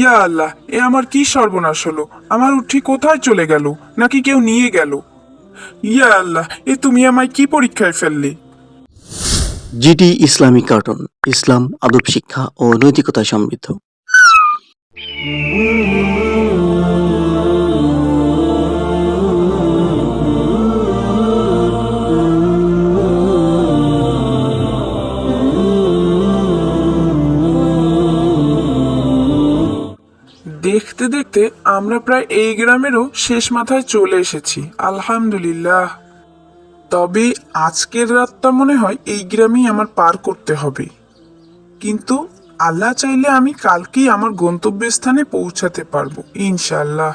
ইয়া আল্লাহ, এ আমার কি সর্বনাশ হলো? আমার উঠি কোথায় চলে গেল? নাকি কেউ নিয়ে গেল? ইয়া আল্লাহ, এ তুমি আমায় কি পরীক্ষায় ফেললে? জিটি ইসলামিক কার্টুন, ইসলাম, আদব শিক্ষা ও নৈতিকতা সমৃদ্ধ। দেখতে দেখতে আমরা প্রায় এই গ্রামেরও শেষ মাথায় চলে এসেছি, আলহামদুলিল্লাহ। তবে আজকের রাতটা মনে হয় এই গ্রামেই আমার পার করতে হবে। কিন্তু আল্লাহ চাইলে আমি কালকেই আমার গন্তব্যস্থানে পৌঁছাতে পারব ইনশাল্লাহ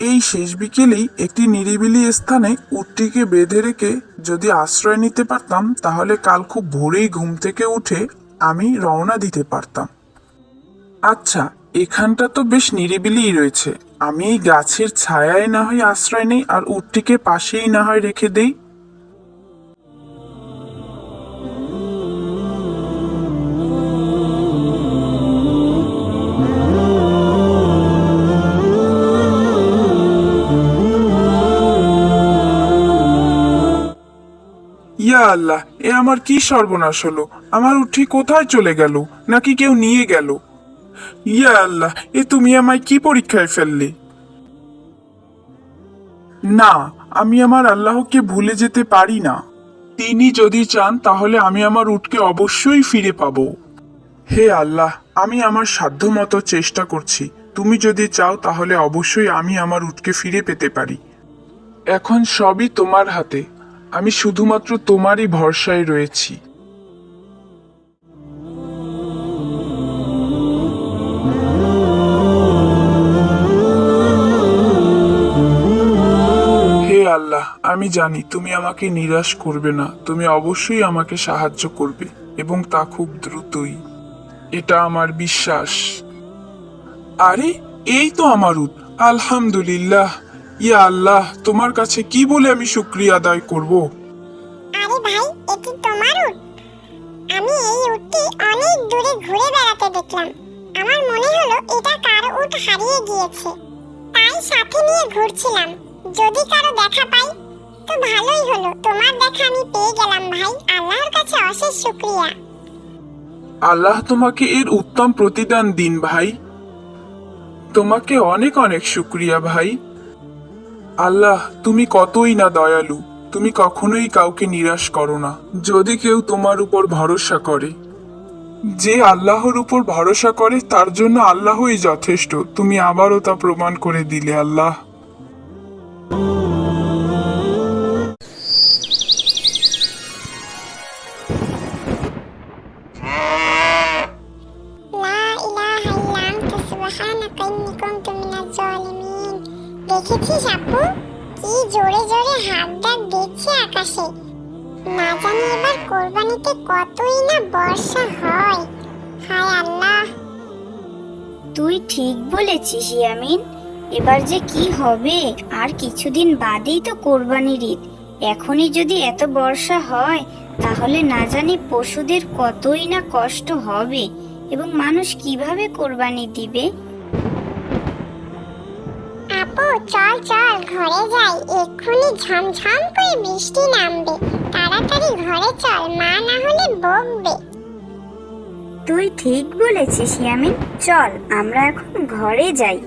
এই শেষ বিকেলেই একটি নিরিবিলি স্থানে উটটিকে বেঁধে রেখে যদি আশ্রয় নিতে পারতাম, তাহলে কাল খুব ভোরেই ঘুম থেকে উঠে আমি রওনা দিতে পারতাম। আচ্ছা এখানটা তো বেশ নিরিবিলিই রয়েছে। আমি এই গাছের ছায়ায় না হয় আশ্রয় নেই আর উটটিকে পাশেই না হয় রেখে দেই। ইয়া আল্লাহ, এ আমার কি সর্বনাশ হলো? আমার উঠি কোথায় চলে গেল? নাকি কেউ নিয়ে গেল? ইয়া আল্লাহ, এ তুমি আমায় কি পরীক্ষায় ফেললে? না, আমি আমার আল্লাহকে ভুলে যেতে পারি না। তিনি যদি চান, তাহলে আমি আমার উটকে অবশ্যই ফিরে পাবো। হে আল্লাহ, আমি আমার সাধ্যমতো চেষ্টা করছি। তুমি যদি চাও, তাহলে অবশ্যই আমি আমার উটকে ফিরে পেতে পারি। এখন সবই তোমার হাতে। আমি শুধুমাত্র তোমারই ভরসায় রয়েছি। আল্লাহ, আমি জানি তুমি আমাকে নিরাশ করবে না। তুমি অবশ্যই আমাকে সাহায্য করবে এবং তা খুব দ্রুতই। এটা আমার বিশ্বাস। আরে, এই তো আমার উট। আলহামদুলিল্লাহ। ইয়া আল্লাহ, তোমার কাছে কি বলে আমি শুক্রিয়া আদায় করব? আরে ভাই, এটি তোমার উট। আমি এই উটটি অনেক দূরে ঘুরে বেড়াতে দেখলাম। আমার মনে হলো এটা কারও উট হারিয়ে গিয়েছে। তাই সাথে নিয়ে ঘুরছিলাম। যদি কারও দেখা পাই, তো ভালোই হলো। তোমার দেখা আমি পেয়ে গেলাম ভাই। আল্লাহর কাছে অশেষ শুক্রিয়া। আল্লাহ তোমাকে এর উত্তম প্রতিদান দিন ভাই। তোমাকে অনেক অনেক শুক্রিয়া ভাই। আল্লাহ, তুমি কতই না দয়ালু। তুমি কখনোই কাউকে নিরাশ করো না। যদি কেউ তোমার উপর ভরসা করে। যে আল্লাহর উপর ভরসা করে, তার জন্য আল্লাহই যথেষ্ট। তুমি আবারও তা প্রমাণ করে দিলে আল্লাহ। দেখেছিস আপু কি জোরে জোরে হাত দিচ্ছে আকাশে। না জানি এবার কোরবানিতে কতই না বর্ষা হয়। হায় আল্লাহ। তুই ঠিক বলেছিস, ইয়ামিন। এবার যে কি হবে, আর কিছুদিন বাদেই তো কোরবানির ঈদ। এখনই যদি এত বর্ষা হয়, তাহলে না জানি পশুদের কতই না কষ্ট হবে। এবং মানুষ কীভাবে কোরবানি দিবে? চল চল ঘরে যাই। এক্ষুনি ঝমঝম করে বৃষ্টি নামবে। তাড়াতাড়ি ঘরে চল মা না হলে বকবে। তুই ঠিক বলেছিস ইয়ামিন। চল আমরা এখন ঘরে যাই।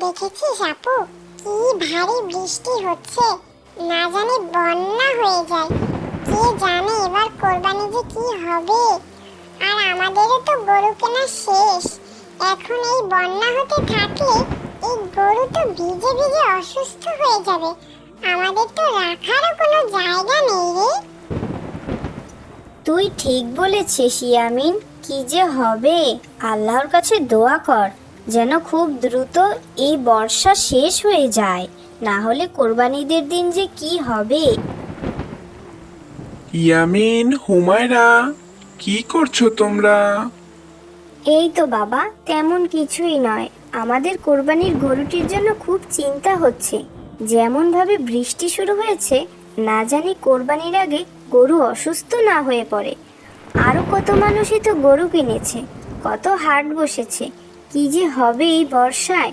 দেখেছিস আপু কি ভারী বৃষ্টি হচ্ছে। না জানি বন্যা হয়ে যায়। কে জানে এবার কোরবানি যে কি হবে। আর আমাদেরও তো গরু কেনা শেষ। এখন এই বন্যা হতে থাকলে এই গরু তো ভিজে ভিজে অসুস্থ হয়ে যাবে। আমাদের তো রাখারও কোনো জায়গা নেই রে। তুই ঠিক বলেছিস, ইয়ামিন। কি যে হবে? আল্লাহর কাছে দোয়া কর, যেন খুব দ্রুত এই বর্ষা শেষ হয়ে যায়। না হলে কোরবানিদের দিন যে কি হবে? ইয়ামিন হুমায়রা কি করছ তোমরা? এই তো বাবা তেমন কিছুই নয়। আমাদের কোরবানির গরুটির জন্য খুব চিন্তা হচ্ছে। যেমনভাবে বৃষ্টি শুরু হয়েছে না জানি কোরবানির আগে গরু অসুস্থ না হয়ে পড়ে। আরও কত মানুষই তো গরু কিনেছে কত হাট বসেছে কি যে হবে এই বর্ষায়?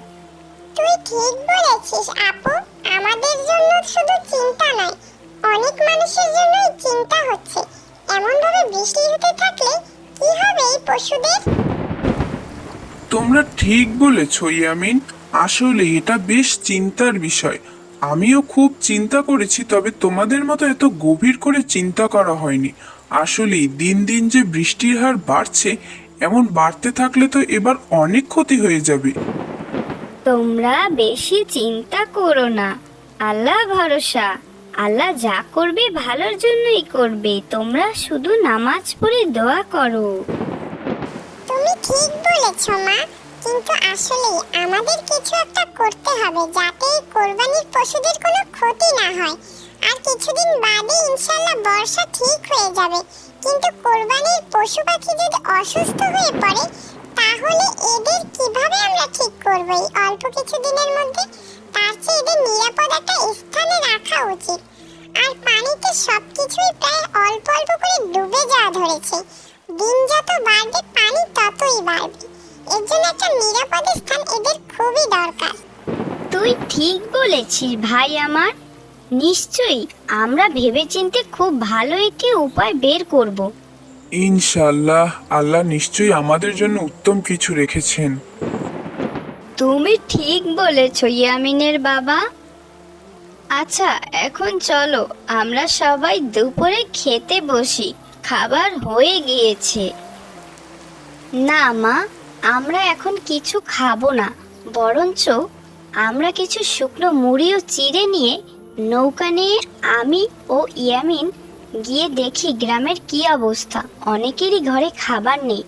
তুই ঠিক বলেছিস আপু। আমাদের জন্য শুধু চিন্তা নয় অনেক মানুষের জন্যই চিন্তা হচ্ছে। এমন ভাবে বৃষ্টি হতে থাকলে কি হবে এই পশুদের? তোমরা ঠিক বলেছ ইয়ামিন। আসলে এটা বেশ চিন্তার বিষয়। আমিও খুব চিন্তা করেছি তবে তোমাদের মতো এত গভীর করে চিন্তা করা হয়নি। আসলেই দিন দিন যে বৃষ্টির হার বাড়ছে এমন বাড়তে থাকলে তো এবার অনেক ক্ষতি হয়ে যাবে। তোমরা বেশি চিন্তা করো না। আল্লাহ ভরসা। আল্লাহ যা করবে ভালোর জন্যই করবে। তোমরা শুধু নামাজ পড়ে দোয়া করো। তুমি ঠিক বলেছ, মা। কিন্তু আসলে আমাদের কিছু একটা করতে হবে যাতে এই কোরবানির পশুদের কোনো ক্ষতি না হয়। আর কিছুদিন বাদে ইনশাল্লাহ বর্ষা ঠিক হয়ে যাবে। কিন্তু কোরবানির পশু পাখি যদি অসুস্থ হয়ে পড়ে, তাহলে এদের কীভাবে আমরা ঠিক করব এই অল্প কিছু দিনের মধ্যে? তার চেয়ে এদের নিরাপদ একটা স্থানে রাখা উচিত। আর পানিতে সবকিছুই প্রায় অল্প অল্প করে ডুবে যাওয়া ধরেছে। দিন যত বাড়বে পানি ততই বাড়বে। এর জন্য একটা নিরাপদ স্থান এদের খুবই দরকার। তুই ঠিক বলেছিস ভাই আমার। নিশ্চয়ই আমরা ভেবেচিন্তে খুব ভালো একটি উপায় বের করব। ইনশাল্লাহ আল্লাহ নিশ্চয়ই আমাদের জন্য উত্তম কিছু রেখেছেন। তুমি ঠিক বলেছ, ইয়ামিনের বাবা। আচ্ছা এখন চলো, আমরা সবাই দুপুরে খেতে বসি, খাবার হয়ে গিয়েছে। না, মা, আমরা এখন কিছু খাব না, বরঞ্চ আমরা কিছু শুকনো মুড়িও চিড়ে নিয়ে নৌকা নিয়ে আমি ও ইয়ামিন গিয়ে দেখি গ্রামের কি অবস্থা। অনেকেরই ঘরে খাবার নেই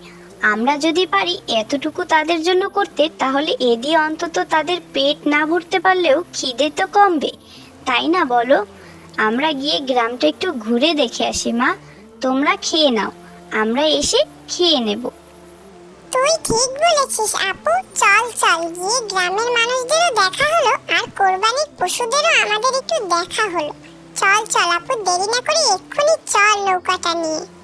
আমরা যদি পারি এতটুকু তাদের জন্য করতে, তাহলে এ দিয়ে অন্তত তাদের পেট না ভরতে পারলেও খিদে তো কমবে। তাই না বলো? আমরা গিয়ে গ্রামটা একটু ঘুরে দেখে আসি, মা। তোমরা খেয়ে নাও। আমরা এসে খেয়ে নেব। তুই ঠিক বলেছিস, আপু। চল চল। গিয়ে গ্রামের মানুষদেরও দেখা হলো আর কোরবানির পশুদেরও আমাদের একটু দেখা হলো। চল চল, আপু। দেরি না করে এক্ষুনি চল নৌকাটা নিয়ে।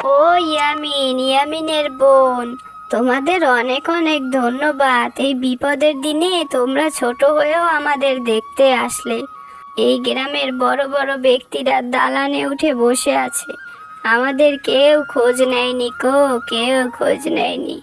ও ইয়ামিন, ইয়ামিনের বোন, তোমাদের অনেক অনেক ধন্যবাদ। এই বিপদের দিনে তোমরা ছোট হয়েও আমাদের দেখতে আসলে। এই গ্রামের বড় বড় ব্যক্তিরা দালানে উঠে বসে আছে। আমাদের কেউ খোঁজ নেয়নি কো, কেউ খোঁজ নেয়নি।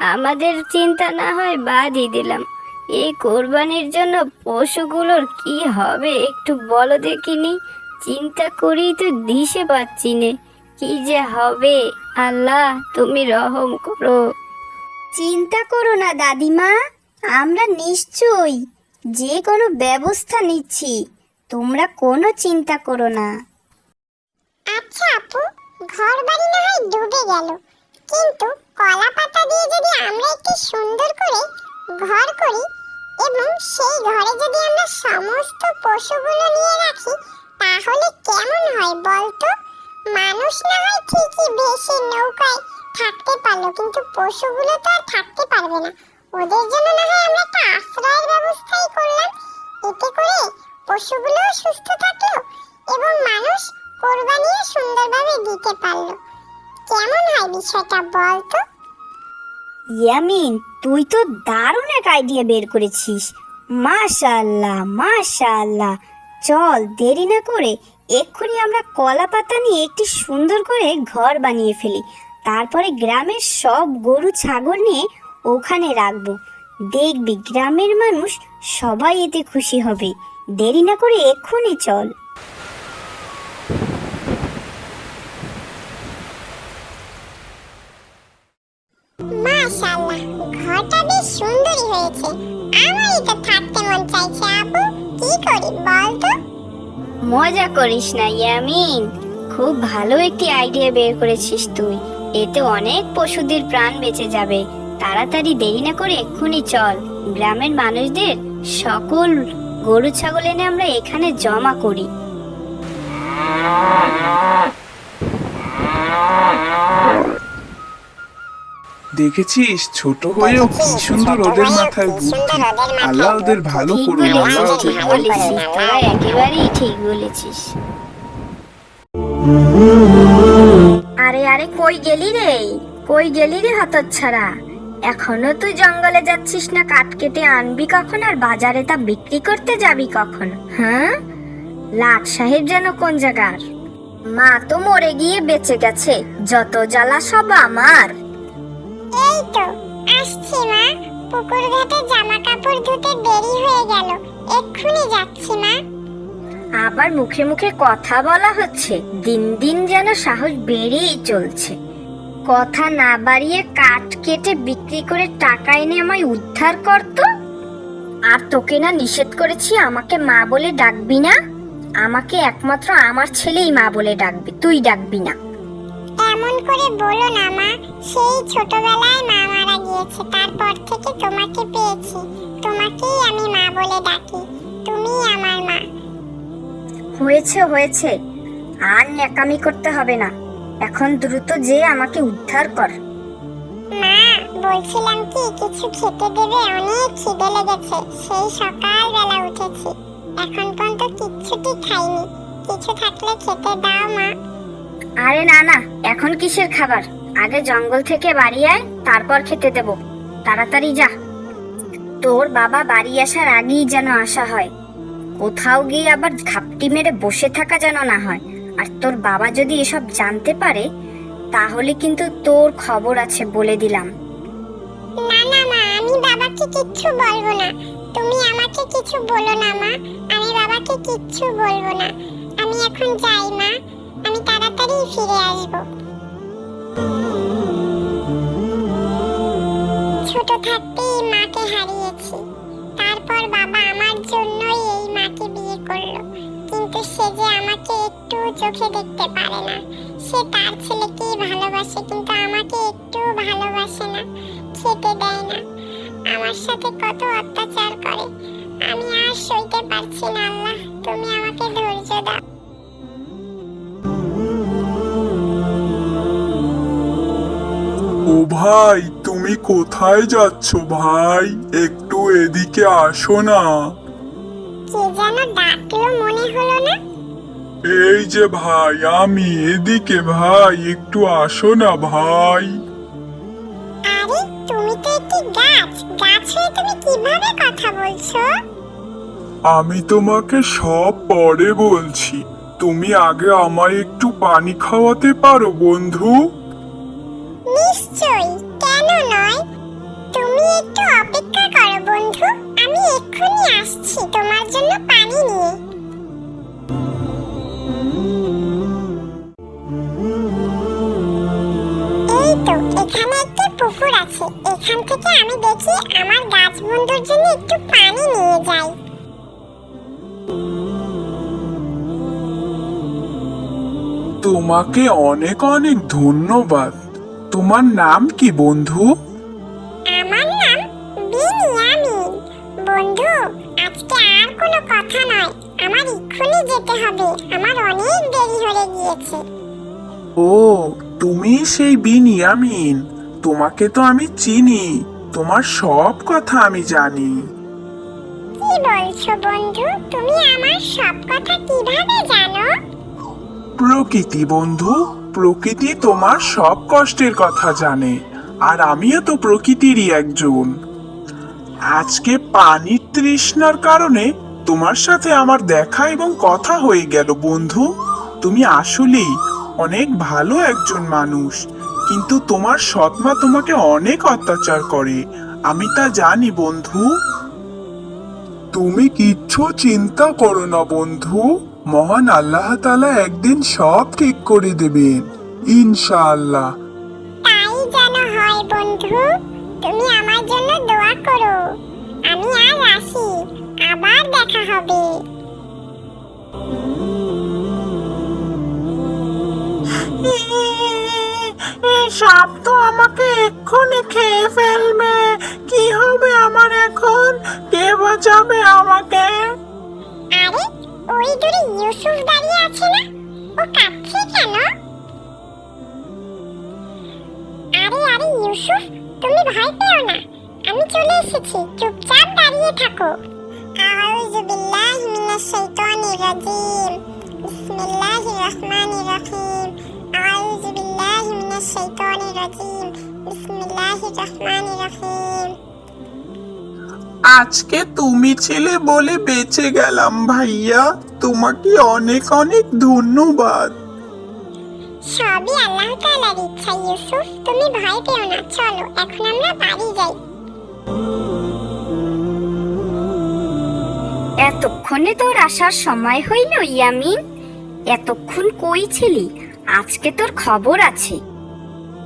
আমাদের চিন্তা না হয় বাদই দিলাম। এই কোরবানির জন্য পশুগুলোর কি হবে একটু বলো দেখিনি? চিন্তা করেই তো দিশে পাচ্ছি নে। কি যে হবে? আল্লাহ তুমি রহম করো। চিন্তা করো না দাদিমা। আমরা নিশ্চয়ই যে কোনো ব্যবস্থা নিচ্ছি। তোমরা কোনো চিন্তা করো না। আচ্ছা আপু ঘর বাড়ি না হয় ডুবে গেল। কিন্তু কলা পাতা দিয়ে যদি আমরা একটি সুন্দর করে ঘর করি এবং সেই ঘরে যদি আমরা সমস্ত পশুগুলো নিয়ে রাখি তাহলে কেমন হয় বলতো? মানুষ না হয় ঠিকই ভেসে নৌকায় থাকতে পারল, কিন্তু পশুগুলো তো আর থাকতে পারবে না। ওদের জন্য না হয় আমরা একটা আশ্রয়ের ব্যবস্থাই করলাম, এতে করে পশুগুলোও সুস্থ থাকল এবং মানুষ কোরবানিও সুন্দরভাবে দিতে পারল। কেমন হয় বিষয়টা বল তো? ইয়ামিন, তুই তো দারুণ এক আইডিয়া বের করেছিস। মাশাআল্লাহ মাশাআল্লাহ। চল দেরি না করে এক্ষুনি আমরা কলা পাতা নিয়ে একটি সুন্দর করে ঘর বানিয়ে ফেলি। তারপরে গ্রামের সব গরু, ছাগল নিয়ে ওখানে রাখব। দেখবি গ্রামের মানুষ সবাই এতে খুশি হবে। দেরি না করে এক্ষুনি চল। মাশাআল্লাহ হয়েছে। আমারই তো থাকতে মন চাইছে, আপু। কি করি বল মজা করিস না, ইয়ামিন। খুব ভালো একটি আইডিয়া বের করেছিস তুই। এতে অনেক পশুদের প্রাণ বেঁচে যাবে। তাড়াতাড়ি দেরি না করে এক্ষুনি চল। গ্রামের মানুষদের সকল গরু ছাগল এনে আমরা এখানে জমা করি। দেখেছিস? ছোট হয়েও কি সুন্দর ওদের মাথায় বুদ্ধি? আল্লাহ ওদের ভালো করুন আল্লাহ ওদের ভালো করুন। তোরা একেবারেই ঠিক বলেছিস। আরে আরে কই গেলি রে? কই গেলি রে হতচ্ছাড়া? এখনও তুই জঙ্গলে যাচ্ছিস না কাঠ কেটে আনবি কখন আর বাজারে তা বিক্রি করতে যাবি কখন হ্যাঁ? লাট সাহেব যেন কোন জায়গার মা তো মরে গিয়ে বেঁচে গেছে যত জ্বালা সব আমার। এই তো আসছি মা। পুকুর ঘাটে জামা কাপড় ধুতে দেরি হয়ে গেল। এক্ষুনি যাচ্ছি মা। আবার মুখে মুখে কথা বলা হচ্ছে, দিন দিন যেন সাহস বেড়েই চলছে। কথা না বাড়িয়ে কাঠ কেটে বিক্রি করে টাকা এনে আমায় উদ্ধার করতো আর তোকে না নিষেধ করেছি, আমাকে মা বলে ডাকবি না। আমাকে একমাত্র আমার ছেলেই মা বলে ডাকবে, তুই ডাকবি না। করে বলো না মা সেই ছোটবেলায় মা মারা গিয়েছে তারপর থেকে তোমাকে পেয়েছি। তোমাকেই আমি মা বলে ডাকি তুমি আমার মা। হয়েছে হয়েছে। আর ন্যাকামি করতে হবে না। এখন দ্রুত যে আমাকে উদ্ধার কর। মা বলছিলাম কি কিছু খেতে দেবে অনেক খিদে লেগেছে। সেই সকালবেলা উঠেছি। এখন পর্যন্ত কিচ্ছুটি খাইনি। কিছু থাকলে খেতে দাও মা। আরে না না, এখন কিসের খাবার? আগে জঙ্গল থেকে বাড়ি আয়, তারপর খেতে দেব। তাড়াতাড়ি যা। তোর বাবা বাড়ি আসার আগেই যেন আসা হয়। কোথাও গিয়ে আবার ঘাপটি মেরে বসে থাকা যেন না হয়। আর তোর বাবা যদি এসব জানতে পারে, তাহলে কিন্তু তোর খবর আছে বলে দিলাম। না না, মা, আমি বাবাকে কিচ্ছু বলব না। তুমি আমাকে কিছু বলো না, মা। আমি বাবাকে কিচ্ছু বলব না। আমি এখন যাই, মা। তাড়াতাড়ি ফিরে আসব। ছোট থাকতেই মাকে হারিয়েছি। তারপর বাবা আমার জন্যই এই মাকে বিয়ে করল। কিন্তু সে যে আমাকে একটু চোখে দেখতে পারে না, সে তার ছেলেকেই ভালোবাসে, কিন্তু আমাকে একটু ভালোবাসে না, খেতে দেয় না। আমার সাথে কত অত্যাচার করে। আমি আর সইতে পারছি না, আল্লাহ, তুমি আমাকে ধৈর্য দাও। ভাই তুমি কোথায় যাচ্ছ ভাই? একটু এদিকে আসো না। কে যেন ডাকলো মনে হলো না। এই যে ভাই আমি এদিকে ভাই একটু আসো না ভাই। আরে তুমি তো একটি গাছ। গাছ হয়ে তুমি কীভাবে কথা বলছো? আমি তোমাকে সব পরে বলছি। তুমি আগে আমায় একটু পানি খাওয়াতে পারো বন্ধু। নিশ্চয়ই, কেন নয়? তুমি একটু অপেক্ষা করো, বন্ধু। আমি এক্ষুনি আসছি তোমার জন্য পানি নিয়ে। তো, এখানে একটি পুকুর আছে। এখান থেকে আমি দেখি আমার গাছ বন্ধুর জন্য একটু পানি নিয়ে যাই। তোমাকে অনেক অনেক ধন্যবাদ। তোমার নাম কি বন্ধু? আমার নাম বিনিয়ামিন বন্ধু আজকে আর কোনো কথা নয়। আমার এক্ষুনি যেতে হবে। আমার অনেক দেরি হয়ে গিয়েছে। ও তুমি সেই বিনিয়ামিন তোমাকে তো আমি চিনি। তোমার সব কথা আমি জানি। কি বলছো বন্ধু? তুমি আমার সব কথা কীভাবে জানো? প্রকৃতি, বন্ধু। প্রকৃতি তোমার সব কষ্টের কথা জানে, আর আমিও তো প্রকৃতিরই একজন। আজকে পানির তৃষ্ণার কারণে তোমার সাথে আমার দেখা এবং কথা হয়ে গেল, বন্ধু। তুমি আসলেই অনেক ভালো একজন মানুষ, কিন্তু তোমার সৎমা তোমাকে অনেক অত্যাচার করে, আমি তা জানি, বন্ধু। তুমি কিচ্ছু চিন্তা করো না, বন্ধু। মহান আল্লাহ তাআলা একদিন সব ঠিক করে দেবেন ইনশাআল্লাহ। তাই যেন হয় বন্ধু তুমি আমার জন্য দোয়া করো। আমি আজ আসি আবার দেখা হবে। সাপ তো আমাকে এক্ষুনি খেয়ে ফেলবে। কি হবে আমার এখন? কে বাঁচাবে আমাকে? আরে ওই দূরে ইউসুফ দাঁড়িয়ে আছে না? ও কাঁদছে কেন? আরে আরে ইউসুফ, তুমি ভয় পেও না। আমি চলে এসেছি, চুপচাপ দাঁড়িয়ে থাকো। আউযু বিল্লাহি মিনাশ শাইতানির রাজিম। বিসমিল্লাহির রহমানির রহিম। আউযু বিল্লাহি মিনাশ শাইতানির রাজিম। বিসমিল্লাহির রহমানির রহিম। আজকে তুমি ছেলে বলে বেঁচে গেলাম ভাইয়া। তোমাকে অনেক অনেক ধন্যবাদ। সবই আল্লাহ তাআলার ইচ্ছা ইউসুফ। তুমি ভয় পেও না চলো এখন আমরা বাড়ি যাই। এতক্ষণে তোর আসার সময় হইল ইয়ামিন। এতক্ষণ কই ছিলি? আজকে তোর খবর আছে।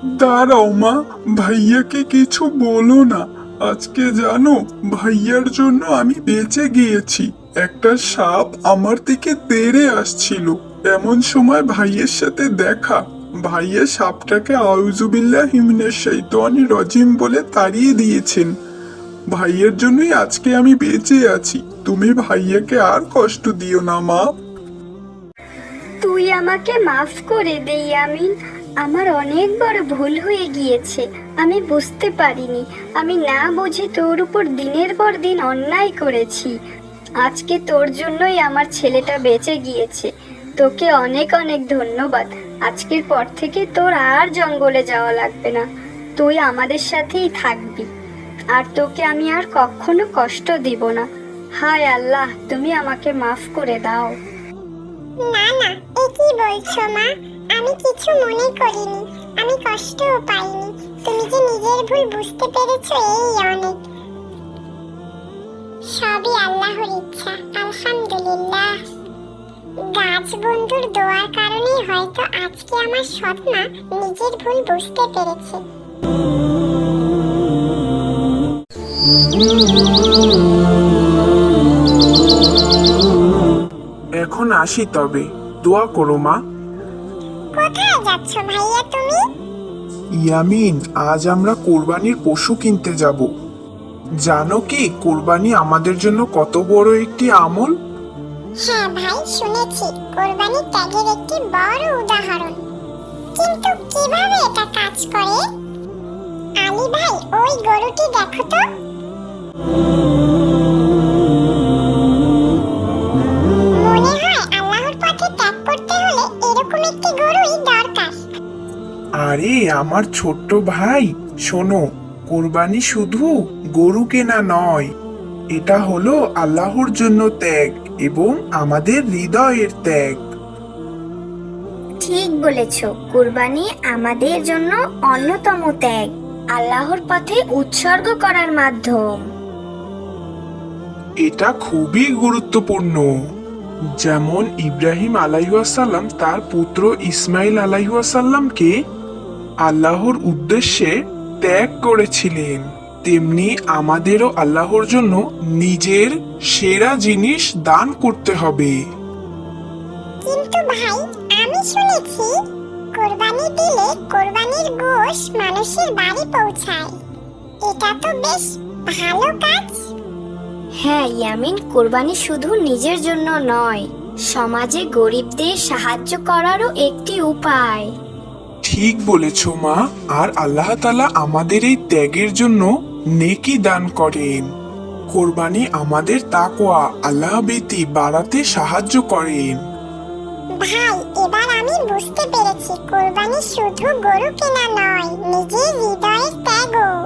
দাঁড়াও মা ভাইয়াকে কিছু বলো না। আজকে জানো, ভাইয়ার জন্য আমি বেঁচে গিয়েছি। একটা সাপ আমার দিকে তেড়ে আসছিল। এমন সময় ভাইয়ের সাথে দেখা। ভাইয়া সাপটাকে আউজুবিল্লাহ হিমিনের শৈতানি রজিম বলে তাড়িয়ে দিয়েছেন। ভাইয়ের জন্যই আজকে আমি বেঁচে আছি। তুমি ভাইয়াকে আর কষ্ট দিও না, মা। তুই আমাকে মাফ করে দে, ইয়ামিন। আমার অনেক বড় ভুল হয়ে গিয়েছে। আমি বুঝতে পারিনি। আমি না বুঝে তোর উপর দিনের পর দিন অন্যায় করেছি। আজকে তোর জন্যই আমার ছেলেটা বেঁচে গিয়েছে। তোকে অনেক অনেক ধন্যবাদ। আজকের পর থেকে তোর আর জঙ্গলে যাওয়া লাগবে না। তুই আমাদের সাথেই থাকবি। আর তোকে আমি আর কখনো কষ্ট দিব না। হায় আল্লাহ, তুমি আমাকে মাফ করে দাও। না না, এ কি বলছো মা? আমি কিছু মনে করিনি, আমি কষ্টও পাইনি। তুমি যে নিজের ভুল বুঝতে পেরেছ এই অনেক। সবই আল্লাহর ইচ্ছা, আলহামদুলিল্লাহ। গাছ বন্ধুর দোয়ার কারণেই হয়তো আজকে আমার সৎমা নিজের ভুল বুঝতে পেরেছে। এখন আসি তবে। দোয়া করো মা। যাচ্ছ ভাইয়া তুমি? ইয়ামিন আজ আমরা কোরবানির পশু কিনতে যাব। জানো কি কোরবানি আমাদের জন্য কত বড় একটি আমল? হ্যাঁ ভাই শুনেছি। কোরবানি ত্যাগের একটি বড় উদাহরণ। কিন্তু কীভাবে এটা কাজ করে? আলী ভাই ওই গরুটি দেখো তো। আরে আমার ছোট্ট ভাই শোনো কোরবানি শুধু গরু কেনা নয় এটা হলো আল্লাহর জন্য ত্যাগ এবং আমাদের হৃদয়ের ত্যাগ। ঠিক বলেছ কুরবানি আমাদের জন্য অন্যতম ত্যাগ আল্লাহর পথে উৎসর্গ করার মাধ্যম। এটা খুবই গুরুত্বপূর্ণ। যেমন ইব্রাহিম আলাইহাসাল্লাম তার পুত্র ইসমাইল আলাইহাসাল্লামকে আল্লাহর উদ্দেশ্যে ত্যাগ করেছিলেন তেমনি আমাদেরও আল্লাহর জন্য নিজের সেরা জিনিস দান করতে হবে। কিন্তু ভাই আমি শুনেছি কোরবানি দিলে কোরবানির গোশ মানুষের বাড়ি পৌঁছায়। এটা তো বেশ ভালো কাজ। হ্যাঁ ইয়ামিন কোরবানি শুধু নিজের জন্য নয় সমাজে গরিবদের সাহায্য করারও একটি উপায়। ঠিক বলেছ মা। আর আল্লাহ তালা আমাদের এই ত্যাগের জন্য নেকি দান করেন। কোরবানি আমাদের তাকোয়া আল্লাহ ভীতি বাড়াতে সাহায্য করেন। ভাই এবার আমি বুঝতে পেরেছি কোরবানি শুধু গরু কেনা নয় নিজের হৃদয়ের ত্যাগও।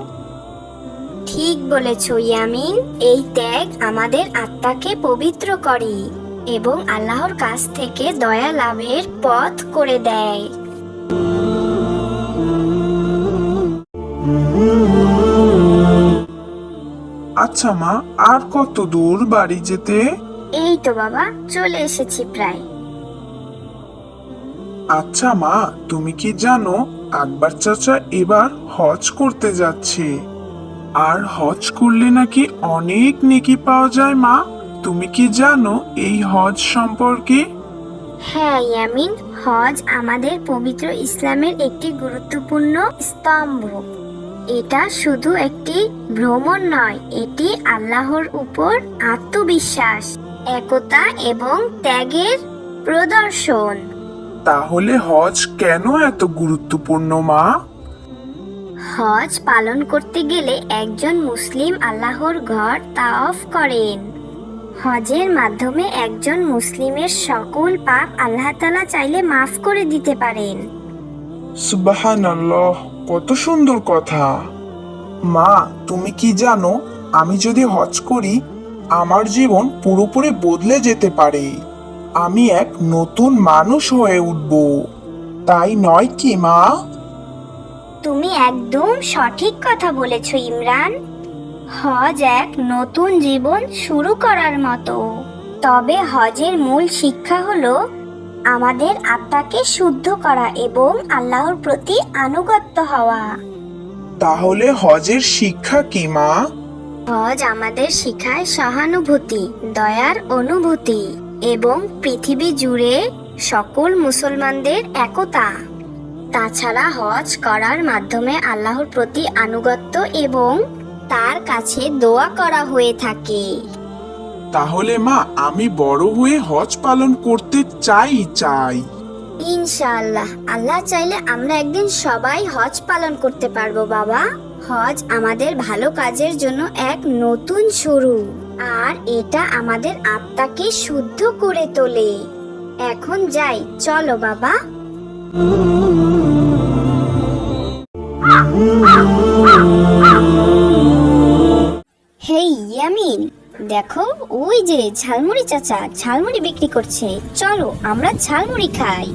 ঠিক বলেছ ইয়ামিন। এই ত্যাগ আমাদের আত্মাকে পবিত্র করে এবং আল্লাহর কাছ থেকে দয়া লাভের পথ করে দেয়। আচ্ছা মা আর কত দূর বাড়ি যেতে? এই তো বাবা চলে এসেছি প্রায়। আচ্ছা মা তুমি কি জানো আকবর চাচা এবার হজ করতে যাচ্ছে। আর হজ করলে নাকি অনেক নেকি পাওয়া যায় মা। তুমি কি জানো এই হজ সম্পর্কে? হ্যাঁ ইয়ামিন হজ আমাদের পবিত্র ইসলামের একটি গুরুত্বপূর্ণ স্তম্ভ। এটা শুধু একটি ভ্রমণ নয় এটি আল্লাহর উপর আত্মবিশ্বাস একতা এবং ত্যাগের প্রদর্শন। তাহলে হজ কেন এত গুরুত্বপূর্ণ মা? হজ পালন করতে গেলে একজন মুসলিম আল্লাহর ঘর তাওয়াফ করেন। হজের মাধ্যমে একজন মুসলিমের সকল পাপ আল্লাহ তাআলা চাইলে মাফ করে দিতে পারেন। সুবাহান কত সুন্দর কথা। মা, তুমি কি জানো, আমি যদি হজ করি, আমার জীবন পুরোপুরি বদলে যেতে পারে। আমি এক নতুন মানুষ হয়ে উঠব। তাই নয় কি, মা? তুমি একদম সঠিক কথা বলেছ, ইমরান। হজ এক নতুন জীবন শুরু করার মতো। তবে হজের মূল শিক্ষা হলো আমাদের আত্মাকে শুদ্ধ করা এবং আল্লাহর প্রতি আনুগত্য হওয়া। তাহলে হজের শিক্ষা কি মা? হজ আমাদের শিখায় সহানুভূতি দয়ার অনুভূতি এবং পৃথিবী জুড়ে সকল মুসলমানদের একতা। তাছাড়া হজ করার মাধ্যমে আল্লাহর প্রতি আনুগত্য এবং তার কাছে দোয়া করা হয়ে থাকে। তাহলে মা, আমি বড় হয়ে হজ পালন করতে চাই চাই। ইনশাআল্লাহ। আল্লাহ চাইলে আমরা একদিন সবাই হজ পালন করতে পারব, বাবা। হজ আমাদের ভালো কাজের জন্য এক নতুন শুরু। আর এটা আমাদের আত্মাকে শুদ্ধ করে তোলে। এখন যাই, চলো, বাবা। হেই, ইয়ামিন। দেখো ওই যে ঝালমুড়ি চাচা ঝালমুড়ি বিক্রি করছে। চলো আমরা ঝালমুড়ি খাই।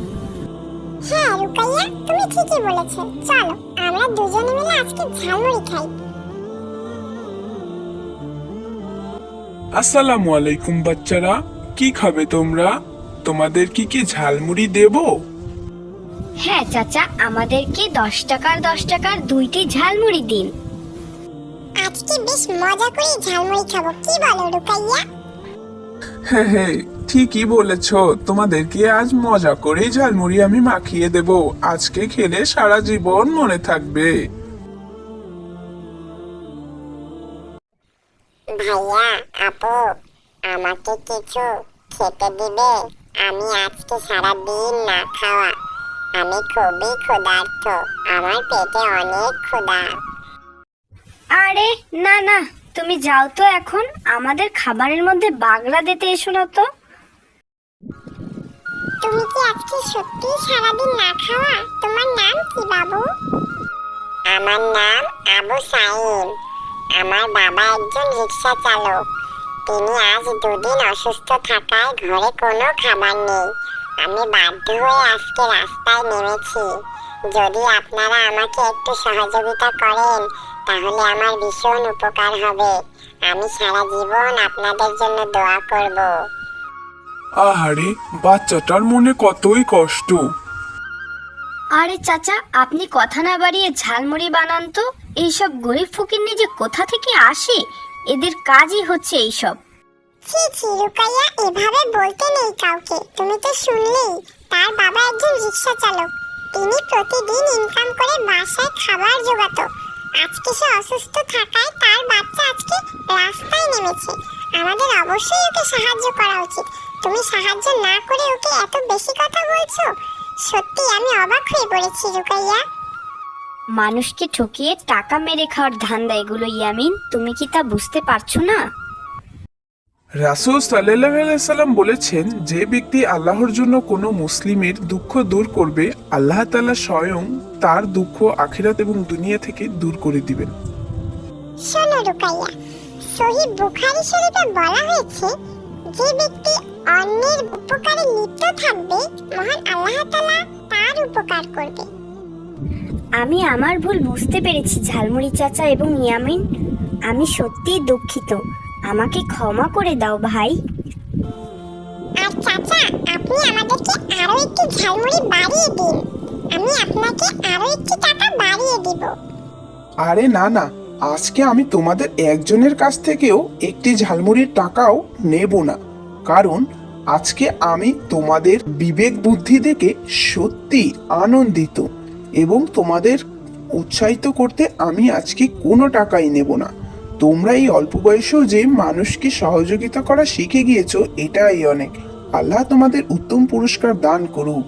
হ্যাঁ রুকাইয়া তুমি ঠিকই বলেছ। চলো আমরা দুজনে মিলে আজকে ঝালমুড়ি খাই। আসসালামু আলাইকুম বাচ্চারা। কি খাবে তোমরা? তোমাদের কি কি ঝালমুড়ি দেবো? হ্যাঁ চাচা আমাদেরকে দশ টাকার দশ টাকার দুইটি ঝালমুড়ি দিন। আজকে বেশ মজা করে ঝালমুড়ি খাব। কি বলো রুকাইয়া? হ্যাঁ হ্যাঁ ঠিকই বলেছ। তোমাদেরকে আজ মজা করে ঝালমুড়ি আমি মাখিয়ে দেব। আজকে খেলে সারা জীবন মনে থাকবে। ভাইয়া আপু আমাকে কিছু খেতে দিবে? আমি আজকে সারা দিন না খাওয়া। আমি খুবই ক্ষুধার্ত। আমার পেটে অনেক ক্ষুধা। আরে না না তুমি যাও তো এখন। আমাদের খাবারের মধ্যে বাগড়া দিতে এসো না তো। তুমি কি আজকে সত্যি সারাদিন না খাওয়া? তোমার নাম কি বাবু? আমার নাম আবু সাইন আমার বাবা একজন রিক্সা চালক। তিনি আজ দুদিন অসুস্থ থাকায় ঘরে কোনো খাবার নেই। আমি বাধ্য হয়ে আজকে রাস্তায় নেমেছি। যদি আপনারা আমাকে একটু সহযোগিতা করেন তাহলে আমার ভীষণ উপকার হবে। আমি সারা জীবন আপনাদের জন্য দোয়া করব। আহারে বাচ্চাটার মনে কতই কষ্ট। আরে চাচা আপনি কথা না বাড়িয়ে ঝালমুড়ি বানান তো? এইসব গরিব ফকির যে কোথা থেকে আসে? এদের কাজই হচ্ছে এইসব। ছি ছি রুকাইয়া এভাবে বলতে নেই কাউকে। তুমি তো শুনলেই তার বাবা একজন রিক্সা চালক তিনি প্রতিদিন ইনকাম করে বাসায় খাবার জোগাতো। আজকে সে অসুস্থ থাকায় তার বাচ্চা আজকে রাস্তায় নেমেছে। আমাদের অবশ্যই ওকে সাহায্য করা উচিত। তুমি সাহায্য না করে ওকে এত বেশি কথা বলছো? সত্যি আমি অবাক হয়ে পড়েছি, রুকাইয়া। মানুষকে ঠকিয়ে টাকা মেরে খাওয়ার ধান্দা এগুলো, ইয়ামিন। তুমি কি তা বুঝতে পারছ না? রাসূল সাল্লাহ সাল্লাম বলেছেন যে ব্যক্তি আল্লাহর জন্য কোনো মুসলিমের দুঃখ দূর করবে আল্লাহ তাআলা স্বয়ং তার দুঃখ আখিরাত এবং দুনিয়া থেকে দূর করে দিবেন। শোনো রুকাইয়া সহি বুখারী শরীফে বলা হয়েছে যে ব্যক্তি অন্যের উপকারে লিপ্ত থাকবে মহান আল্লাহ তাআলা তার উপকার করবে। আমি আমার ভুল বুঝতে পেরেছি ঝালমুড়ি চাচা এবং ইয়ামিন। আমি সত্যিই দুঃখিত। আমাকে ক্ষমা করে দাও ভাই। আর চাচা আপনি আমাদেরকে আরও একটি ঝালমুড়ি বাড়িয়ে দিন। আমি আপনাকে আরও একটি টাকা বাড়িয়ে দিব। আরে না না আজকে আমি তোমাদের একজনের কাছ থেকেও একটি ঝালমুড়ির টাকাও নেব না। কারণ আজকে আমি তোমাদের বিবেক বুদ্ধি দেখে সত্যি আনন্দিত এবং তোমাদের উৎসাহিত করতে আমি আজকে কোনো টাকাই নেব না। তোমরা এই অল্প বয়সেও যে মানুষকে সহযোগিতা করা শিখে গিয়েছো, এটাই অনেক। আল্লাহ তোমাদের উত্তম পুরস্কার দান করুক।